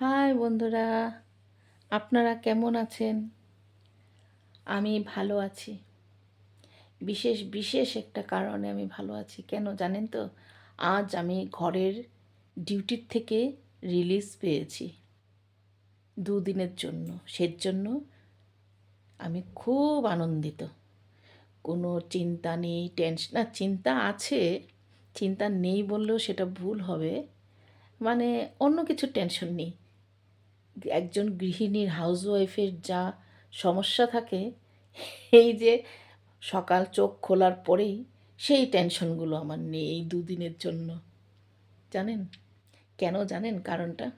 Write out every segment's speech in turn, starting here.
High বন্ধুরা, আপনারা কেমন আছেন? আমি ভালো আছি। বিশেষ বিশেষ একটা কারণে আমি ভালো আছি। কেন জানেন তো? আজ আমি ঘরের ডিউটির থেকে রিলিজ পেয়েছি। দুদিনের জন্য। সের জন্য আমি খুব আনন্দিত। কোনো চিন্তা নেই টেনশন না, চিন্তা আছে, চিন্তা নেই বললেও সেটা ভুল হবে। মানে অন্য কিছু টেনশন নেই। একজন গৃহিণীর হাউসওয়াইফের যা সমস্যা থাকে, এই যে সকাল চোখ খোলার পরেই সেই টেনশনগুলো আমার নেই এই দুদিনের জন্য। জানেন? কেন জানেন কারণটা?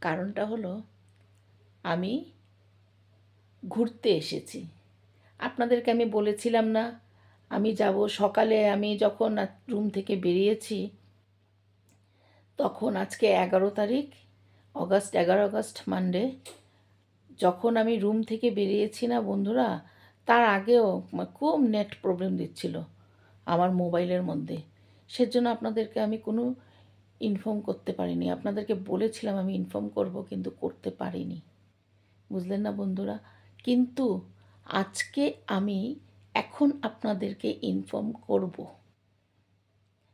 কারণটা হলো, আমি ঘুরতে এসেছি। আপনাদেরকে আমি বলেছিলাম না, আমি যাব সকালে, আমি যখন রুম থেকে বেরিয়েছি, তখন আজকে এগারো তারিখ অগাস্ট এগারো আগস্ট মানডে যখন আমি রুম থেকে বেরিয়েছি না বন্ধুরা, তার আগেও খুব নেট প্রবলেম দিচ্ছিল আমার মোবাইলের মধ্যে। সেজন্য আপনাদেরকে আমি কোনো ইনফর্ম করতে পারিনি। আপনাদেরকে বলেছিলাম আমি ইনফর্ম করব, কিন্তু করতে পারিনি। বুঝলেন না বন্ধুরা? কিন্তু আজকে আমি এখন আপনাদেরকে ইনফর্ম করব।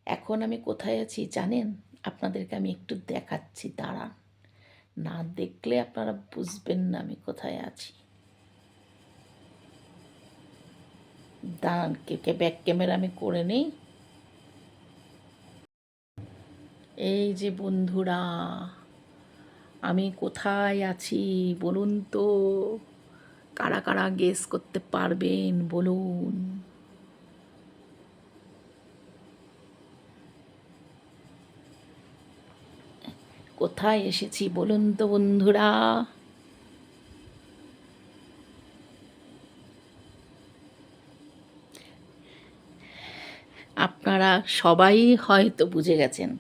এখন আমি কোথায় আছি জানেন? আপনাদেরকে আমি একটু দেখাচ্ছি, দাঁড়ান। না দেখলে আপনারা বুঝবেন না আমি কোথায় আছি। দাঁড়ান, কে ব্যাক ক্যামেরা আমি করে নেই। এই যে বন্ধুরা, আমি কোথায় আছি বলুন তো? কারা কারা গেস করতে পারবেন বলুন। কোথায় এসেছি বলুন তো বন্ধুরা? আপনারা সবাই হয়তো বুঝে গেছেন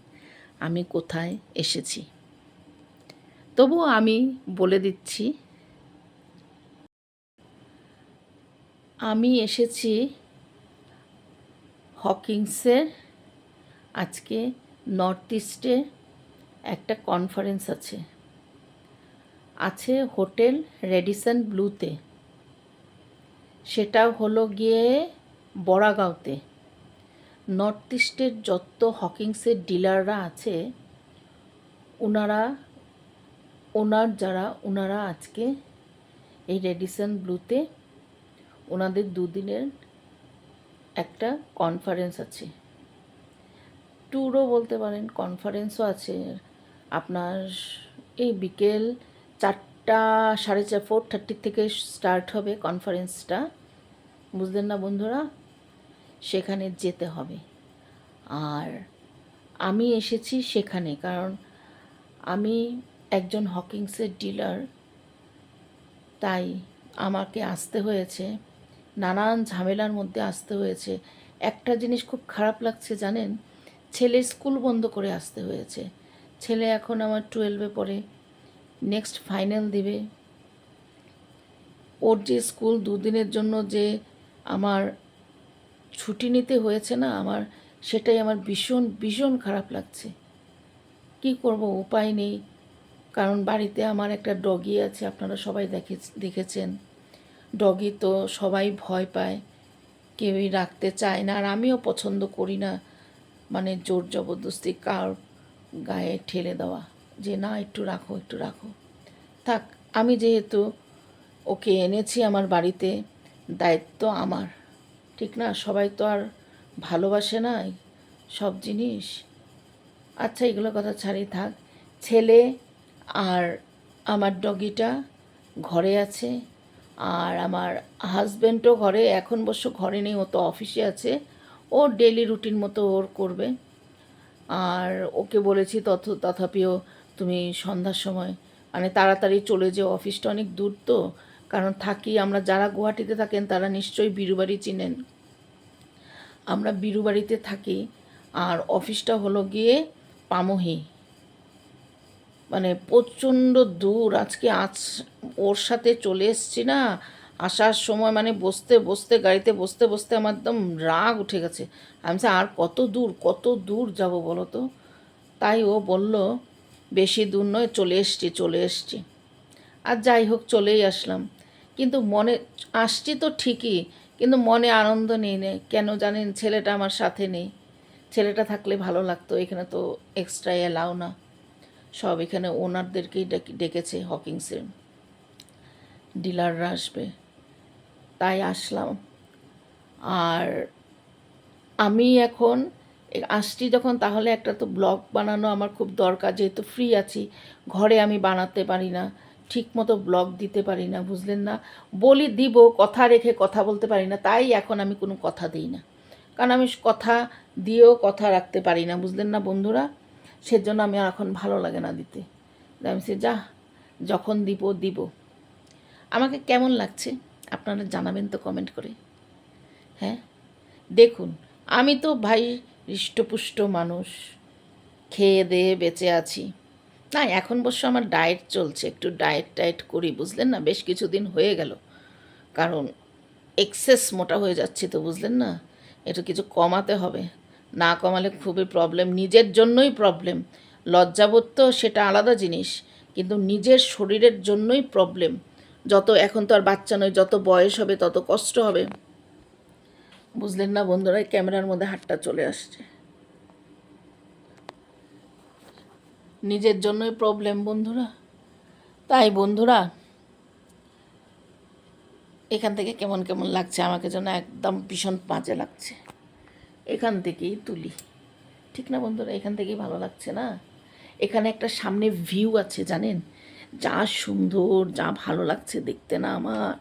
আমি কোথায় এসেছি। তবুও আমি বলে দিচ্ছি, আমি এসেছি হকিংসের আজকে নর্থ ইস্টে একটা কনফারেন্স আছে। আছে হোটেল রেডিসন ব্লুতে। সেটা হলো গিয়ে বড়াগাঁওতে। নর্থ ইস্টের যত হকিংসের ডিলাররা আছে ওনারা ওনার যারা ওনারা আজকে এই রেডিসন ব্লুতে ওনাদের দুদিনের একটা কনফারেন্স আছে। ট্যুরও বলতে পারেন কনফারেন্সও আছে। আপনার এই বিকেল চারটা, সাড়ে চার ফোর থার্টির থেকে স্টার্ট হবে কনফারেন্সটা বুঝলেন না বন্ধুরা? সেখানে যেতে হবে। আর আমি এসেছি সেখানে, কারণ আমি একজন হকিংসের ডিলার তাই আমাকে আসতে হয়েছে। নানান ঝামেলার মধ্যে আসতে হয়েছে। একটা জিনিস খুব খারাপ লাগছে জানেন? ছেলে স্কুল বন্ধ করে আসতে হয়েছে। ছেলে এখন আমার টুয়েলভে পড়ে। নেক্সট ফাইনাল দিবে। ওর যে স্কুল দুদিনের জন্য যে আমার ছুটি নিতে হয়েছে না, আমার সেটাই আমার ভীষণ ভীষণ খারাপ লাগছে। কি করব, উপায় নেই। কারণ বাড়িতে আমার একটা ডগি আছে, আপনারা সবাই দেখে, দেখেছেন। ডগি তো সবাই ভয় পায়। কেউই রাখতে চায় না, আর আমিও পছন্দ করি না। মানে জোর জবরদস্তি কার গায়ে ঠেলে দেওয়া যে, না, একটু রাখো একটু রাখো। থাক, আমি যেহেতু ওকে এনেছি আমার বাড়িতে, দায়িত্ব আমার। ঠিক না? সবাই তো আর ভালোবাসে না সব জিনিস? আচ্ছা এগুলো কথা ছাড়ি থাক। ছেলে আর আমার ডগিটা ঘরে আছে, আর আমার হাজব্যান্ডও ঘরে, এখন বসে ঘরে নেই, ও তো অফিসে আছে। ও ডেলি রুটিন মতো ওর করবে। আর ওকে বলেছি, তথ, তথাপিও তুমি সন্ধ্যার সময় মানে তাড়াতাড়ি চলে যেও, অফিসটা অনেক দূর তো, কারণ থাকি আমরা যারা গুয়াহাটিতে থাকেন তারা নিশ্চয়ই বিরুবাড়ি চিনেন। আমরা বিরুবাড়িতে থাকি, আর অফিসটা হলো গিয়ে পামহি। মানে প্রচণ্ড দূর, আজকে আজ ওর সাথে চলে এসছি না আসার সময় মানে বসতে বসতে, গাড়িতে বসতে বসতে আমার একদম রাগ উঠে গেছে। আমি আর কত দূর কত দূর যাব বলো তো? তাই ও বলল, বেশি দূর নয়, চলে এসছি চলে এসছি। আর যাই হোক, চলেই আসলাম। কিন্তু মনে, আসছি তো ঠিকই, কিন্তু মনে আনন্দ নেই নে কেন জানেন, ছেলেটা আমার সাথে নেই। ছেলেটা থাকলে ভালো লাগতো, এখানে তো এক্সট্রা এলাও না। সব এখানে ওনারদেরকেই ডেকে- ডেকেছে হকিংসের ডিলাররা আসবে। তাই আসলাম। আর আমি এখন আসছি যখন, তাহলে একটা তো ব্লগ বানানো আমার খুব দরকার, যেহেতু ফ্রি আছি, ঘরে আমি বানাতে পারি না ঠিক মতো ব্লগ দিতে পারি না, বুঝলেন না? বলি দিব, কথা রেখে কথা বলতে পারি না, তাই এখন আমি কোনো কথা দিই না। কারণ আমি কথা দিয়েও কথা রাখতে পারি না, বুঝলেন না বন্ধুরা? সেজন্য আমি আর এখন ভালো লাগে না দিতে। আমি সে যা, যখন দিব দিব। আমাকে কেমন লাগছে? আপনারা জানাবেন তো কমেন্ট করে। হ্যাঁ? দেখুন, আমি তো ভাই হৃষ্টপুষ্ট মানুষ, খেয়ে দেয়ে বেঁচে আছি। না, এখন অবশ্য আমার ডায়েট চলছে, একটু ডায়েট টায়েট করি, বুঝলেন না? বেশ কিছুদিন হয়ে গেল। কারণ এক্সেস মোটা হয়ে যাচ্ছি তো, বুঝলেন না? একটু কিছু কমাতে হবে। না কমালে খুবই প্রবলেম নিজের জন্যই প্রবলেম লজ্জাবোধ তো সেটা আলাদা জিনিস, কিন্তু নিজের শরীরের জন্যই প্রবলেম যত এখন তো আর বাচ্চা নয়, যত বয়স হবে, তত কষ্ট হবে। বুঝলেন না বন্ধুরা ক্যামেরার মধ্যে হাতটা চলে আসছে। নিজের জন্যই প্রবলেম বন্ধুরা। তাই বন্ধুরা, এখান থেকে কেমন কেমন লাগছে, আমাকে যেন একদম ভীষণ বাজে লাগছে। এখান থেকেই তুলি। ঠিক না বন্ধুরা? এখান থেকেই ভালো লাগছে না? এখানে একটা সামনে ভিউ আছে, জানেন? যা সুন্দর, যা ভালো লাগছে দেখতে না আমার।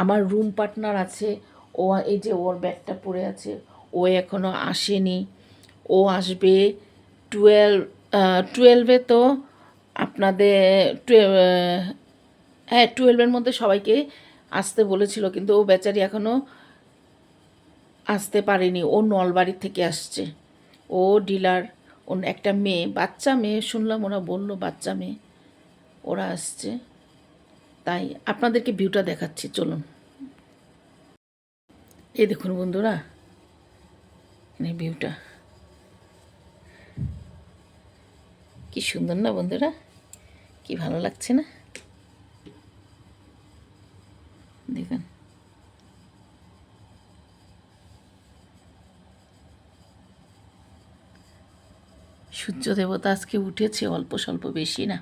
আমার রুম পার্টনার আছে, ও এই যে ওর ব্যাগটা পড়ে আছে, ও এখনও আসেনি। ও আসবে টুয়েলভ টুয়েলভে তো আপনাদের হ্যাঁ টুয়েলভের মধ্যে সবাইকে আসতে বলেছিল, কিন্তু ও বেচারি এখনও আসতে পারেনি। ও নলবাড়ির থেকে আসছে। ও ডিলার ওর একটা মেয়ে, বাচ্চা মেয়ে, শুনলাম ওরা বলল বাচ্চা মেয়ে। ওরা আসছে। তাই আপনাদেরকে ভিউটা দেখাচ্ছি, চলুন। এই দেখুন বন্ধুরা ভিউটা কি সুন্দর না বন্ধুরা, কি ভালো লাগছে না? দেখুন। সূর্য দেবতা আজকে উঠেছে, অল্প স্বল্প বেশি না।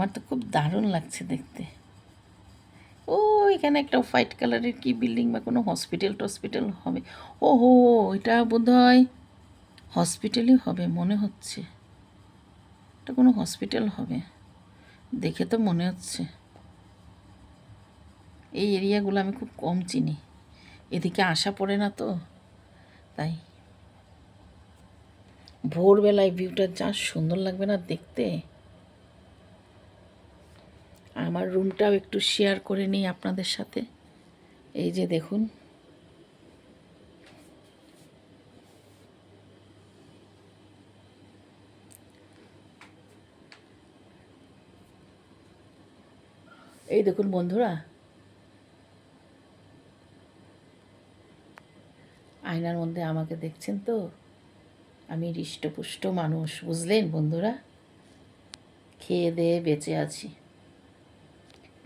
আমার তো খুব দারুণ লাগছে দেখতে। ও, এখানে একটা হোয়াইট কালারের কি বিল্ডিং বা কোনো হসপিটাল টসপিটাল হবে। ও হো এটা বোধ হয় হসপিটালই হবে মনে হচ্ছে। এটা কোনো হসপিটাল হবে, দেখে তো মনে হচ্ছে। এই এরিয়াগুলো আমি খুব কম চিনি। এদিকে আসা পড়ে না তো, তাই। ভোরবেলায় ভিউটা যা সুন্দর লাগবে না দেখতে। আমার রুমটাও একটু শেয়ার করে নিই আপনাদের সাথে। এই যে দেখুন। এই দেখুন বন্ধুরা। আয়নার মধ্যে আমাকে দেখছেন তো? আমি হৃষ্টপুষ্ট মানুষ, বুঝলেন বন্ধুরা? খেয়ে দেয়ে বেঁচে আছি।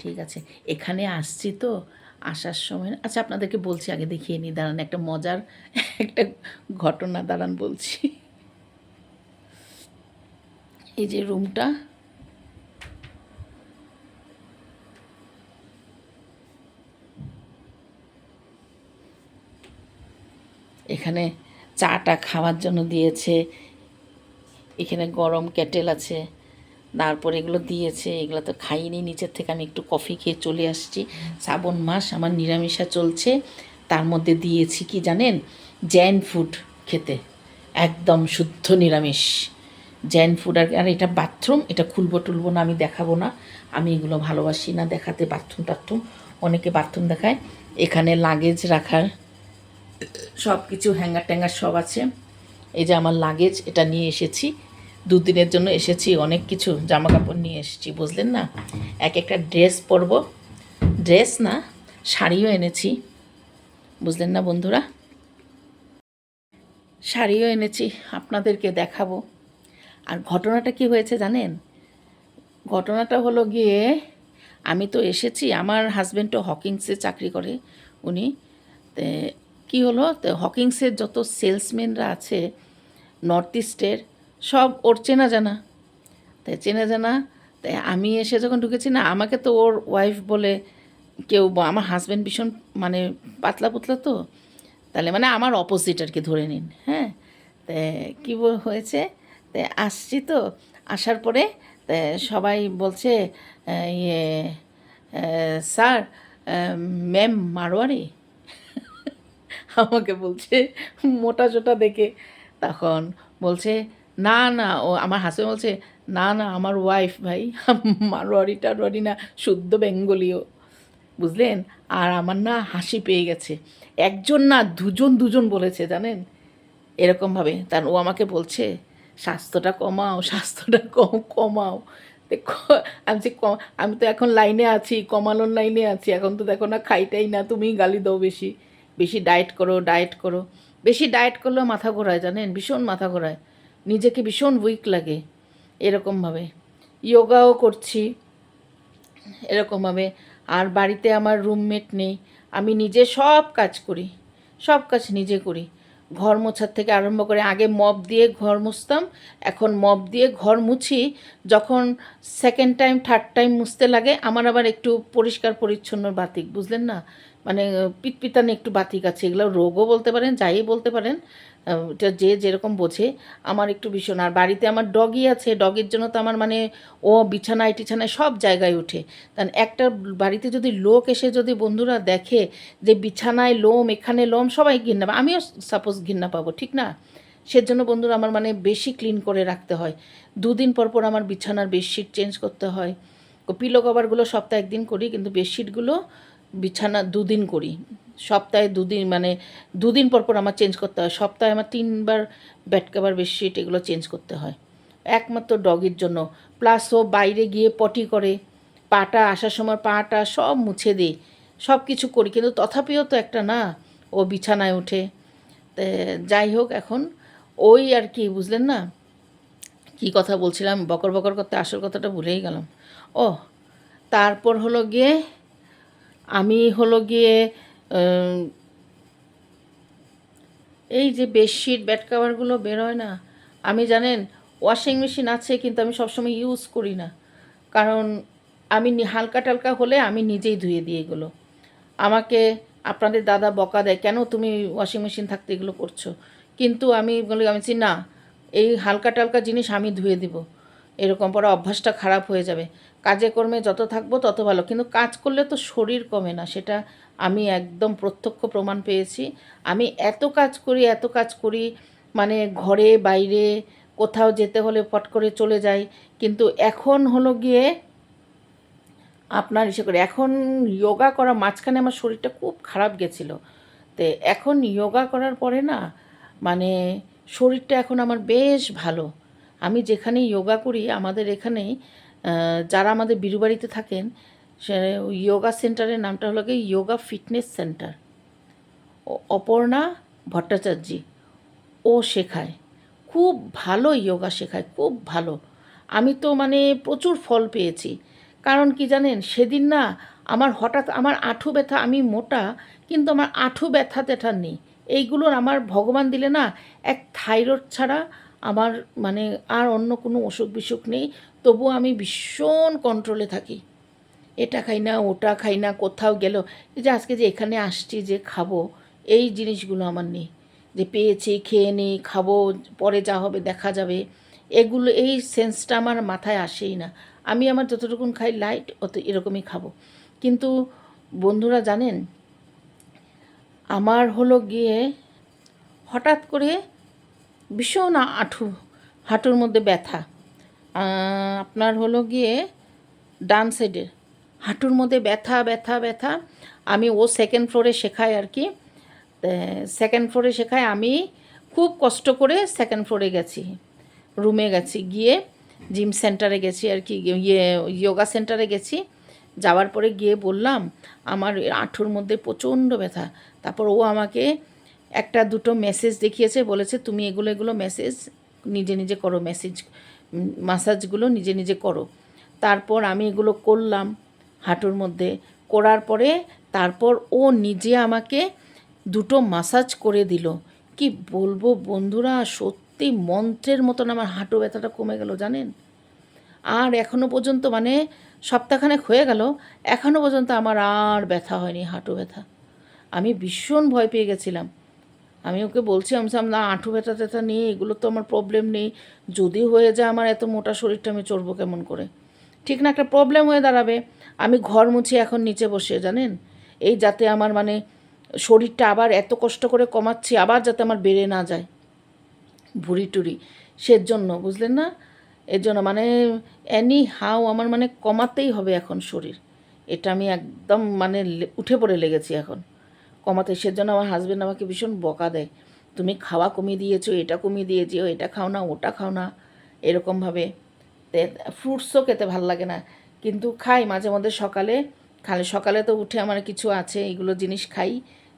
ঠিক আছে। এখানে আসছি তো, আসার সময় আচ্ছা আপনাদেরকে বলছি, আগে দেখিয়ে নিই, দাঁড়ান, একটা মজার একটা ঘটনা দাঁড়ান বলছি। এই যে রুমটা, এখানে চাটা খাওয়ার জন্য দিয়েছে, এখানে গরম কেটেল আছে। তারপর এগুলো দিয়েছে, এগুলো তো খাইনি, নিচের থেকে আমি একটু কফি খেয়ে চলে আসছি। শ্রাবণ মাস, আমার নিরামিষা চলছে। তার মধ্যে দিয়েছি কি জানেন? জ্যান ফুড খেতে। একদম শুদ্ধ নিরামিষ। জ্যান ফুড আর এটা বাথরুম, এটা খুলবো টুলবো না, আমি দেখাবো না। আমি এগুলো ভালোবাসি না, দেখাতে বাথরুম টাথরুম। অনেকে বাথরুম দেখায়। এখানে লাগেজ রাখার সব কিছু হ্যাঙ্গার ট্যাঙ্গার সব আছে। এই যে আমার লাগেজ, এটা নিয়ে এসেছি। দুদিনের জন্য এসেছি, অনেক কিছু জামা কাপড় নিয়ে এসেছি, বুঝলেন না? এক একটা ড্রেস পরব। ড্রেস না, শাড়িও এনেছি, বুঝলেন না বন্ধুরা? শাড়িও এনেছি, আপনাদেরকে দেখাবো। আর ঘটনাটা কি হয়েছে জানেন? ঘটনাটা হলো গিয়ে আমি তো এসেছি, আমার হাজব্যান্ডও হকিংসে চাকরি করে, উনি কী হলো? হকিংসের যত সেলসম্যানরা আছে নর্থ ইস্টের সব ওর চেনা জানা। তাই চেনা জানা, তাই আমি এসে যখন ঢুকেছি, না, আমাকে তো ওর ওয়াইফ বলে কেউ আমার হাজব্যান্ড ভীষণ মানে পাতলা পুতলা তো, তাহলে মানে আমার অপোজিট আর কি ধরে নিন হ্যাঁ? তা কী হয়েছে? তা আসছি তো, আসার পরে সবাই বলছে ইয়ে স্যার ম্যাম মারোয়ারি? আমাকে বলছে মোটা চোটা দেখে। তখন বলছে না না, ও আমার হাসব্যান্ড বলছে, না না, আমার ওয়াইফ ভাই মারোয়ারি টারোয়ারি না, শুদ্ধ বেঙ্গলীয় বুঝলেন? আর আমার না হাসি পেয়ে গেছে। একজন না, দুজন দুজন বলেছে, জানেন? এরকমভাবে তার ও আমাকে বলছে, স্বাস্থ্যটা কমাও, স্বাস্থ্যটা কম, কমাও। দেখো, আমি যে আমি তো এখন লাইনে আছি, কমানোর লাইনে আছি। এখন তো দেখো না, খাইটাই না, তুমি গালি দাও বেশি। বেশি ডায়েট করো ডায়েট করো। বেশি ডায়েট করলেও মাথা ঘোরায়, জানেন? ভীষণ মাথা ঘোরায়। নিজেকে ভীষণ উইক লাগে, এরকমভাবে। যোগাও করছি, এরকমভাবে। আর বাড়িতে আমার রুমমেট নেই, আমি নিজে সব কাজ করি, সব কাজ নিজে করি। ঘর মোছার থেকে আরম্ভ করে আগে মপ দিয়ে ঘর মুছতাম, এখন মপ দিয়ে ঘর মুছি, যখন সেকেন্ড টাইম থার্ড টাইম মুছতে লাগে, আমার আবার একটু পরিষ্কার পরিচ্ছন্ন বাতিক, বুঝলেন না? মানে পিতপিতানে একটু বাতিক আছে, এগুলো রোগও বলতে পারেন, যাই বলতে পারেন এটা যে যেরকম বোঝে, আমার একটু ভীষণ। আর বাড়িতে আমার ডগি আছে ডগের জন্য তো আমার মানে ও বিছানায়, টিছানায় সব জায়গায় ওঠে কারণ একটা বাড়িতে যদি লোক এসে যদি বন্ধুরা দেখে যে বিছানায় লোম, এখানে লোম, সবাই ঘৃণা পাবে আমিও সাপোজ ঘৃণা পাবো, ঠিক না? সেজন্য বন্ধুরা আমার মানে বেশি ক্লিন করে রাখতে হয়। দুদিন পর পর আমার বিছানার বেডশিট চেঞ্জ করতে হয়। পিলো কভারগুলো সপ্তাহে একদিন করি, কিন্তু বেডশিটগুলো বিছানা দুদিন করি। সপ্তাহে দুদিন মানে দুদিন পর পর আমার চেঞ্জ করতে হয়। সপ্তাহে আমার তিনবার বেড কভার বেডশিট এগুলো চেঞ্জ করতে হয়। একমাত্র ডগির জন্য। প্লাস ও বাইরে গিয়ে পটি করে, পাটা আসার সময় পাটা সব মুছে দিই। সব কিছু করি, কিন্তু তথাপিও তো একটা না, ও বিছানায় ওঠে যাই হোক, এখন ওই আর কি, বুঝলেন না? কি কথা বলছিলাম? বকর বকর করতে আসল কথাটা ভুলেই গেলাম। ও তারপর হলো গিয়ে, আমি হলো গিয়ে এই যে বেডশিট, বেড কাভারগুলো বেরোয় না, আমি জানেন ওয়াশিং মেশিন আছে কিন্তু আমি সবসময় ইউজ করি না। কারণ আমি হালকা টালকা হলে আমি নিজেই ধুয়ে দিই এগুলো। আমাকে, আপনাদের দাদা বকা দেয়, কেন তুমি ওয়াশিং মেশিন থাকতে এগুলো করছ? কিন্তু আমি বলি, আমি না, এই হালকা টালকা জিনিস আমি ধুয়ে দিব। এরকম পরে অভ্যাসটা খারাপ হয়ে যাবে। কাজে কর্মে যত থাকব তত ভালো। কিন্তু কাজ করলে তো শরীর কমে না, সেটা আমি একদম প্রত্যক্ষ প্রমাণ পেয়েছি। আমি এত কাজ করি, এত কাজ করি মানে ঘরে, বাইরে, কোথাও যেতে হলে ফট করে চলে যাই। কিন্তু এখন হলো গিয়ে আপনার ইসে করে, এখন যোগা করা মাঝখানে আমার শরীরটা খুব খারাপ গেছিল। তো এখন যোগা করার পরে না মানে শরীরটা এখন আমার বেশ ভালো। আমি যেখানেই যোগা করি, আমাদের এখানেই যারা আমাদের বিরুবাড়িতে থাকেন, সে যোগা সেন্টারের নামটা হলো গিয়ে yoga fitness centre Aparna Bhattacharya, ও শেখায়। খুব ভালো যোগা শেখায়, খুব ভালো। আমি তো মানে প্রচুর ফল পেয়েছি। কারণ কি জানেন? সেদিন না আমার হঠাৎ আমার আঁঠু ব্যথা, আমি মোটা, কিন্তু আমার আঁঠু ব্যথা ট্যাথা নেই। এইগুলোর আমার ভগবান দিলে না এক থাইরয়েড ছাড়া আমার মানে আর অন্য কোনো অসুখ বিসুখ নেই, তবুও আমি ভীষণ কন্ট্রোলে থাকি। এটা খাই না, ওটা খাই না, কোথাও গেল। এই যে আজকে যে এখানে আসছি যে খাব, এই জিনিসগুলো আমার নেই। যে পেয়েছি, খেয়ে নিই খাব, পরে যা হবে দেখা যাবে। এগুলো, এই সেন্সটা আমার মাথায় আসেই না। আমি আমার যতটুকুন খাই লাইট অত এরকমই খাব। কিন্তু বন্ধুরা জানেন, আমার হলো গিয়ে হঠাৎ করে ভীষণ আঁঠু, হাঁটুর মধ্যে ব্যথা। আপনার হলো গিয়ে ডান সাইডের হাঁটুর মধ্যে ব্যথা ব্যথা ব্যথা। আমি ও সেকেন্ড ফ্লোরে শেখাই আর কি। সেকেন্ড ফ্লোরে শেখায় আমি খুব কষ্ট করে সেকেন্ড ফ্লোরে গেছি রুমে গেছি। গিয়ে জিম সেন্টারে গেছি আর কি। ইয়ে যোগা সেন্টারে গেছি। যাওয়ার পরে গিয়ে বললাম, আমার আঁঠুর মধ্যে প্রচণ্ড ব্যথা। তারপর ও আমাকে একটা দুটো মেসেজ দেখিয়েছে, বলেছে, তুমি এগুলো এগুলো মেসেজ নিজে নিজে করো মেসেজ মাসাজগুলো নিজে নিজে করো। তারপর আমি এগুলো করলাম হাঁটুর মধ্যে। করার পরে তারপর ও নিজে আমাকে দুটো মাসাজ করে দিল। কি বলব বন্ধুরা, সত্যি মন্ত্রের মতন আমার হাঁটু ব্যথাটা কমে গেল, জানেন? আর এখনও পর্যন্ত মানে সপ্তাহখানেক হয়ে গেল এখনও পর্যন্ত আমার আর ব্যথা হয়নি, হাঁটু ব্যথা। আমি ভীষণ ভয় পেয়ে গেছিলাম। আমি ওকে বলছি, আমি না হাঁটু ব্যথা ট্যাথা নেই, এগুলো তো আমার প্রবলেম নেই। যদি হয়ে যায় আমার এত মোটা শরীরটা, আমি চড়বো কেমন করে? ঠিক না, একটা প্রবলেম হয়ে দাঁড়াবে। আমি ঘর মুছি এখন নিচে বসে জানেন? এই যাতে আমার মানে শরীরটা আবার এত কষ্ট করে কমাচ্ছি, আবার যাতে আমার বেড়ে না যায়। ভুড়ি টুরি সের জন্য বুঝলেন না? এর জন্য মানে এনি হাও আমার মানে কমাতেই হবে এখন শরীর। এটা আমি একদম মানে উঠে পড়ে লেগেছি এখন। কমাতে, সেজন্য আমার হাজব্যান্ড আমাকে ভীষণ বকা দেয়। তুমি খাওয়া কমিয়ে দিয়েছ, এটা কমিয়ে দিয়েছ, এটা খাও না, ওটা খাও না। এরকমভাবে ফ্রুটসও খেতে ভালো লাগে না। কিন্তু খাই মাঝে মধ্যে সকালে। খালে সকালে তো উঠে আমার কিছু আছে, এগুলো জিনিস খাই।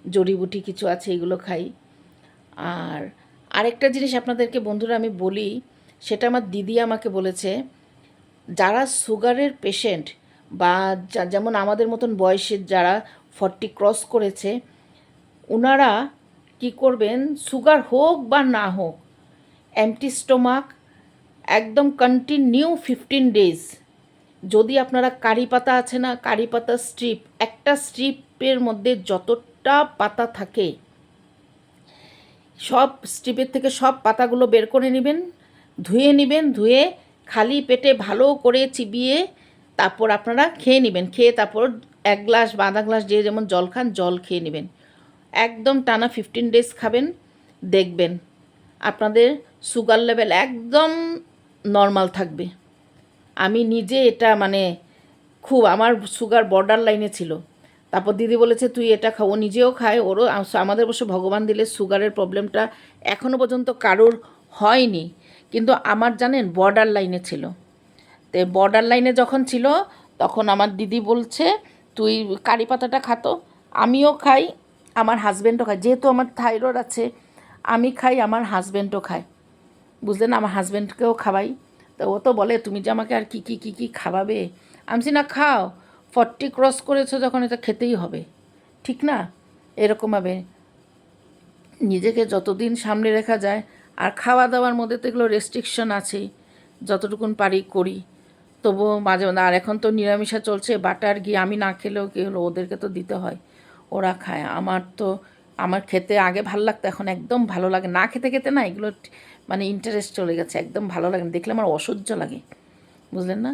জড়িবুটি কিছু আছে, এগুলো খাই। আর আরেকটা জিনিস আপনাদেরকে বন্ধুরা আমি বলি, সেটা আমার দিদি আমাকে বলেছে, যারা সুগারের পেশেন্ট বা যেমন আমাদের মতন বয়সের যারা ফর্টি ক্রস করেছে ওনারা কি করবেন? সুগার হোক বা না হোক এমটি স্টোমাক একদম কন্টিনিউ ফিফটিন ডেজ যদি আপনারা কারি পাতা আছে না, কারি পাতা স্ট্রিপ একটা স্ট্রিপের মধ্যে যতটা পাতা থাকে, সব স্ট্রিপের থেকে সব পাতাগুলো বের করে নেবেন, ধুয়ে নেবেন, ধুয়ে খালি পেটে ভালো করে চিবিয়ে তারপর আপনারা খেয়ে নেবেন। খেয়ে তারপর এক গ্লাস বা আধা গ্লাস যে যেমন জল খান, জল খেয়ে নেবেন। একদম টানা ফিফটিন ডেজ খাবেন, দেখবেন। আপনাদের সুগার লেভেল একদম নর্মাল থাকবে। আমি নিজে এটা মানে খুব, আমার সুগার বর্ডার লাইনে ছিল। তারপর দিদি বলেছে, তুই এটা খাও ও নিজেও খায়, ওরও আমাদের অবশ্য ভগবান দিলে সুগারের প্রবলেমটা এখনও পর্যন্ত কারোর হয়নি। কিন্তু আমার জানেন বর্ডার লাইনে ছিল। তো বর্ডার লাইনে যখন ছিল, তখন আমার দিদি বলছে, তুই কারি পাতাটা খাতো আমিও খাই আমার হাজব্যান্ডও খায়। যেহেতু আমার থাইরয়েড আছে, আমি খাই, আমার হাজব্যান্ডও খায়। বুঝলেন? আমার হাজব্যান্ডকেও খাওয়াই। তো ও তো বলে, তুমি যে আমাকে আর কী কী কী কী খাওয়াবে? আমি না, খাও। ফর্টি ক্রস করেছ যখন, এটা খেতেই হবে। ঠিক না? এরকমভাবে। নিজেকে যতদিন সামনে রেখা যায়, আর খাওয়া দাওয়ার মধ্যে তো এগুলো রেস্ট্রিকশন আছেই যতটুকুন পারি করি। তবুও মাঝে মাঝে আর এখন তো নিরামিষা চলছে, বাটার ঘি আমি না খেলেও কি হলো? ওদেরকে তো দিতে হয়। ওরা খায়। আমার তো, আমার খেতে আগে ভালো লাগতো, এখন একদম ভালো লাগে। না খেতে খেতে না এগুলো মানে ইন্টারেস্ট চলে গেছে, একদম ভালো লাগে না। দেখলে আমার অসহ্য লাগে, বুঝলেন না?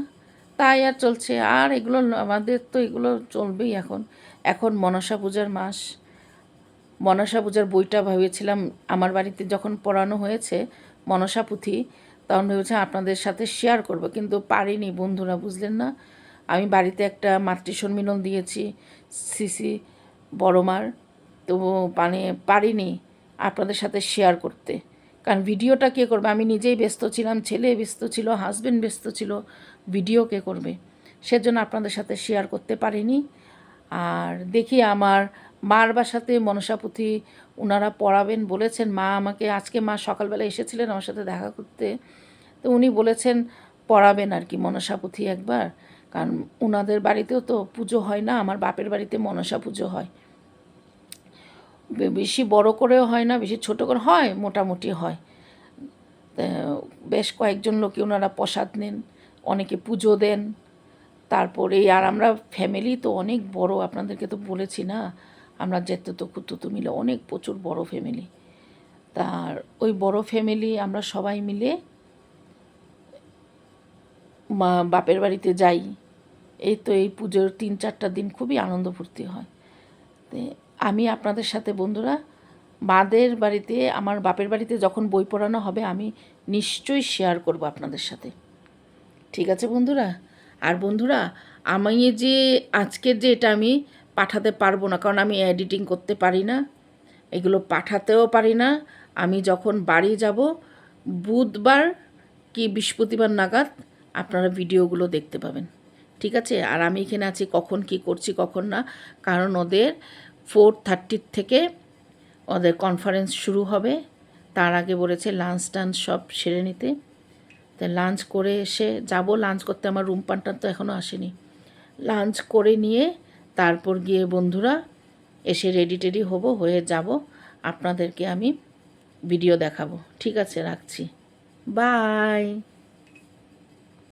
তাই আর চলছে। আর এগুলো আমাদের তো এগুলো চলবেই এখন। এখন মনসা পূজার মাস। মনসা পূজার বইটা ভেবেছিলাম আমার বাড়িতে যখন পড়ানো হয়েছে মনসা পুঁথি, তখন ভেবেছিলাম আপনাদের সাথে শেয়ার করব, কিন্তু পারিনি বন্ধুরা, বুঝলেন না? আমি বাড়িতে একটা মাতৃ সম্মিলন দিয়েছি, সিসি বড়মার তো মানে পারিনি আপনাদের সাথে শেয়ার করতে। কারণ ভিডিওটা কে করবে? আমি নিজেই ব্যস্ত ছিলাম, ছেলে ব্যস্ত ছিল হাজবেন্ড ব্যস্ত ছিল ভিডিও কে করবে? সেজন্য আপনাদের সাথে শেয়ার করতে পারিনি। আর দেখি আমার মার বাসাতে মনসাপুথি ওনারা পড়াবেন বলেছেন, মা আমাকে আজকে মা সকালবেলা এসেছিলেন আমার সাথে দেখা করতে। তো উনি বলেছেন, পড়াবেন আর কি মনসাপুথি একবার। কারণ ওনাদের বাড়িতেও তো পুজো হয় না, আমার বাপের বাড়িতে মনসা পুজো হয়। বেশি বড় করেও হয় না, বেশি ছোট করে হয়, মোটামুটি হয়। বেশ কয়েকজন লোকে ওনারা প্রসাদ নেন, অনেকে পুজো দেন। তারপরে আর আমরা ফ্যামিলি তো অনেক বড়, আপনাদেরকে তো বলেছি না, আমরা যেত তো কুতুতো মিলে অনেক প্রচুর বড় ফ্যামিলি তার, ওই বড় ফ্যামিলি আমরা সবাই মিলে মা, বাপের বাড়িতে যাই। এই তো এই পুজোর তিন চারটা দিন খুবই আনন্দ ফুর্তি হয়। আমি আপনাদের সাথে, বন্ধুরা, মাদের বাড়িতে, আমার বাপের বাড়িতে যখন বই পড়ানো হবে, আমি নিশ্চয়ই শেয়ার করব আপনাদের সাথে। ঠিক আছে, বন্ধুরা? আর বন্ধুরা, আমি যে আজকের যে এটা আমি পাঠাতে পারব না, কারণ আমি এডিটিং করতে পারি না, এগুলো পাঠাতেও পারি না, আমি যখন বাড়ি যাব, বুধবার কি বৃহস্পতিবার নাগাদ আপনারা ভিডিওগুলো দেখতে পাবেন। ঠিক আছে? আর আমি এখানে আছি, কখন কি করছি, কখন না, কারণ ওদের ফোর থার্টির থেকে ওদের কনফারেন্স শুরু হবে। তার আগে বলেছে লাঞ্চ টাঞ্চ সব সেরে নিতে। তা লাঞ্চ করে এসে যাব। লাঞ্চ করতে আমার রুম পান্টার তো এখনও আসেনি। লাঞ্চ করে নিয়ে তারপর গিয়ে বন্ধুরা এসে রেডি টেডি হব, হয়ে যাব। আপনাদেরকে আমি ভিডিও দেখাবো। ঠিক আছে, রাখছি। বাই